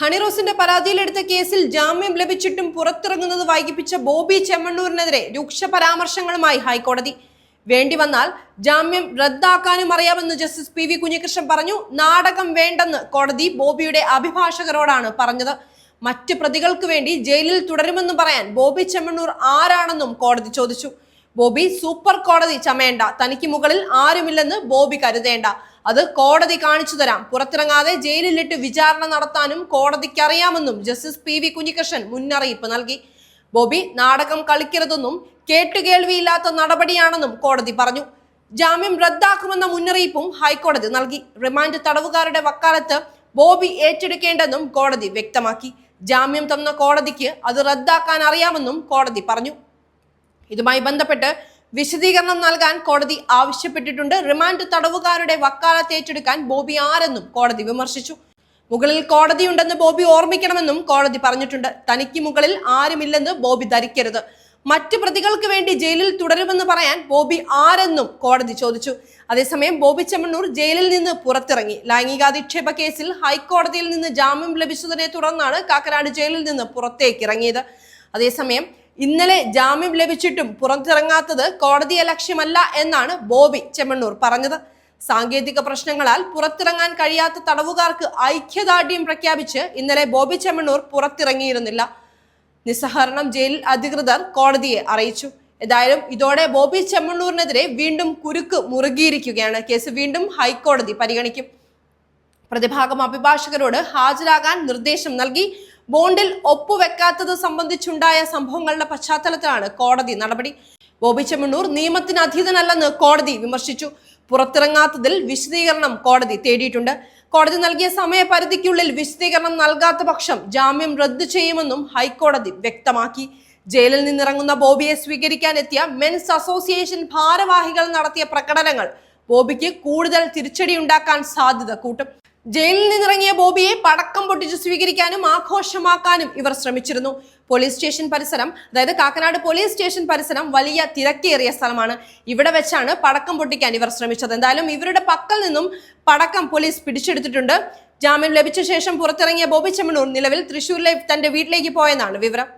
ഹണിറോസിന്റെ പരാതിയിലെടുത്ത കേസിൽ ജാമ്യം ലഭിച്ചിട്ടും പുറത്തിറങ്ങുന്നത് വൈകിപ്പിച്ച ബോബി ചെമ്മണ്ണൂരിനെതിരെ രൂക്ഷ പരാമർശങ്ങളുമായി ഹൈക്കോടതി. വേണ്ടി വന്നാൽ ജാമ്യം റദ്ദാക്കാനും അറിയാമെന്ന് ജസ്റ്റിസ് പി വി കുഞ്ഞികൃഷ്ണൻ പറഞ്ഞു. നാടകം വേണ്ടെന്ന് കോടതി ബോബിയുടെ അഭിഭാഷകരോടാണ് പറഞ്ഞത്. മറ്റ് പ്രതികൾക്ക് വേണ്ടി ജയിലിൽ തുടരുമെന്ന് പറയാൻ ബോബി ചെമ്മണ്ണൂർ ആരാണെന്നും കോടതി ചോദിച്ചു. ബോബി സൂപ്പർ കോടതി ചമയേണ്ട. തനിക്ക് മുകളിൽ ആരുമില്ലെന്ന് ബോബി കരുതേണ്ട. അത് കോടതി കാണിച്ചു തരാം. പുറത്തിറങ്ങാതെ ജയിലിലിട്ട് വിചാരണ നടത്താനും കോടതിക്കറിയാമെന്നും ജസ്റ്റിസ് പി വി കുഞ്ഞികൃഷ്ണൻ മുന്നറിയിപ്പ് നൽകി. ബോബി നാടകം കളിക്കരുതെന്നും കേട്ടുകേൾവിയില്ലാത്ത നടപടിയാണെന്നും കോടതി പറഞ്ഞു. ജാമ്യം റദ്ദാക്കുമെന്ന മുന്നറിയിപ്പും ഹൈക്കോടതി നൽകി. റിമാൻഡ് തടവുകാരുടെ വക്കാലത്ത് ബോബി ഏറ്റെടുക്കേണ്ടെന്നും കോടതി വ്യക്തമാക്കി. ജാമ്യം തന്ന കോടതിക്ക് അത് റദ്ദാക്കാൻ അറിയാമെന്നും കോടതി പറഞ്ഞു. ഇതുമായി ബന്ധപ്പെട്ട് വിശദീകരണം നൽകാൻ കോടതി ആവശ്യപ്പെട്ടിട്ടുണ്ട്. റിമാൻഡ് തടവുകാരുടെ വക്കാലത്ത് ഏറ്റെടുക്കാൻ ബോബി ആരെന്നും കോടതി വിമർശിച്ചു. മുകളിൽ കോടതിയുണ്ടെന്ന് ബോബി ഓർമ്മിക്കണമെന്നും കോടതി പറഞ്ഞിട്ടുണ്ട്. തനിക്ക് മുകളിൽ ആരുമില്ലെന്ന് ബോബി ധരിക്കരുത്. മറ്റു പ്രതികൾക്ക് വേണ്ടി ജയിലിൽ തുടരുമെന്ന് പറയാൻ ബോബി ആരെന്നും കോടതി ചോദിച്ചു. അതേസമയം ബോബി ചെമ്മണ്ണൂർ ജയിലിൽ നിന്ന് പുറത്തിറങ്ങി. ലൈംഗികാധിക്ഷേപ കേസിൽ ഹൈക്കോടതിയിൽ നിന്ന് ജാമ്യം ലഭിച്ചതിനെ തുടർന്നാണ് കാക്കനാട് ജയിലിൽ നിന്ന് പുറത്തേക്ക് ഇറങ്ങിയത്. അതേസമയം ഇന്നലെ ജാമ്യം ലഭിച്ചിട്ടും പുറത്തിറങ്ങാത്തത് കോടതിയെ ലക്ഷ്യമല്ല എന്നാണ് ബോബി ചെമ്മണ്ണൂർ പറഞ്ഞത്. സാങ്കേതിക പ്രശ്നങ്ങളാൽ പുറത്തിറങ്ങാൻ കഴിയാത്ത തടവുകാർക്ക് ഐക്യദാർഢ്യം പ്രഖ്യാപിച്ച് ഇന്നലെ ബോബി ചെമ്മണ്ണൂർ പുറത്തിറങ്ങിയിരുന്നില്ല. നിസ്സഹരണം ജയിൽ അധികൃതർ കോടതിയെ അറിയിച്ചു. ഏതായാലും ഇതോടെ ബോബി ചെമ്മണ്ണൂരിനെതിരെ വീണ്ടും കുരുക്ക് മുറുകിയിരിക്കുകയാണ്. കേസ് വീണ്ടും ഹൈക്കോടതി പരിഗണിക്കും. പ്രതിഭാഗം അഭിഭാഷകരോട് ഹാജരാകാൻ നിർദ്ദേശം നൽകി ബോണ്ടിൽ ഒപ്പുവെക്കാത്തത് സംബന്ധിച്ചുണ്ടായ സംഭവങ്ങളുടെ പശ്ചാത്തലത്തിലാണ് കോടതി നടപടി. ബോബി ചെമ്മണ്ണൂർ നിയമത്തിന് അധീതനല്ലെന്ന് കോടതി വിമർശിച്ചു. പുറത്തിറങ്ങാത്തതിൽ വിശദീകരണം കോടതി തേടിയിട്ടുണ്ട്. കോടതി നൽകിയ സമയപരിധിക്കുള്ളിൽ വിശദീകരണം നൽകാത്ത പക്ഷം ജാമ്യം റദ്ദു ചെയ്യുമെന്നും ഹൈക്കോടതി വ്യക്തമാക്കി. ജയിലിൽ നിന്നിറങ്ങുന്ന ബോബിയെ സ്വീകരിക്കാൻ എത്തിയ മെൻസ് അസോസിയേഷൻ ഭാരവാഹികൾ നടത്തിയ പ്രകടനങ്ങൾ ബോബിക്ക് കൂടുതൽ തിരിച്ചടിയുണ്ടാക്കാൻ സാധ്യത കൂട്ടും. ജയിലിൽ നിന്നിറങ്ങിയ ബോബിയെ പടക്കം പൊട്ടിച്ച് സ്വീകരിക്കാനും ആഘോഷമാക്കാനും ഇവർ ശ്രമിച്ചിരുന്നു. പോലീസ് സ്റ്റേഷൻ പരിസരം അതായത് കാക്കനാട് പോലീസ് സ്റ്റേഷൻ പരിസരം വലിയ തിരക്കേറിയ സ്ഥലമാണ്. ഇവിടെ വെച്ചാണ് പടക്കം പൊട്ടിക്കാൻ ഇവർ ശ്രമിച്ചത്. എന്തായാലും ഇവരുടെ പക്കൽ നിന്നും പടക്കം പോലീസ് പിടിച്ചെടുത്തിട്ടുണ്ട്. ജാമ്യം ലഭിച്ച ശേഷം പുറത്തിറങ്ങിയ ബോബി ചെമ്മണൂർ നിലവിൽ തൃശൂരിലെ തന്റെ വീട്ടിലേക്ക് പോയെന്നാണ് വിവരം.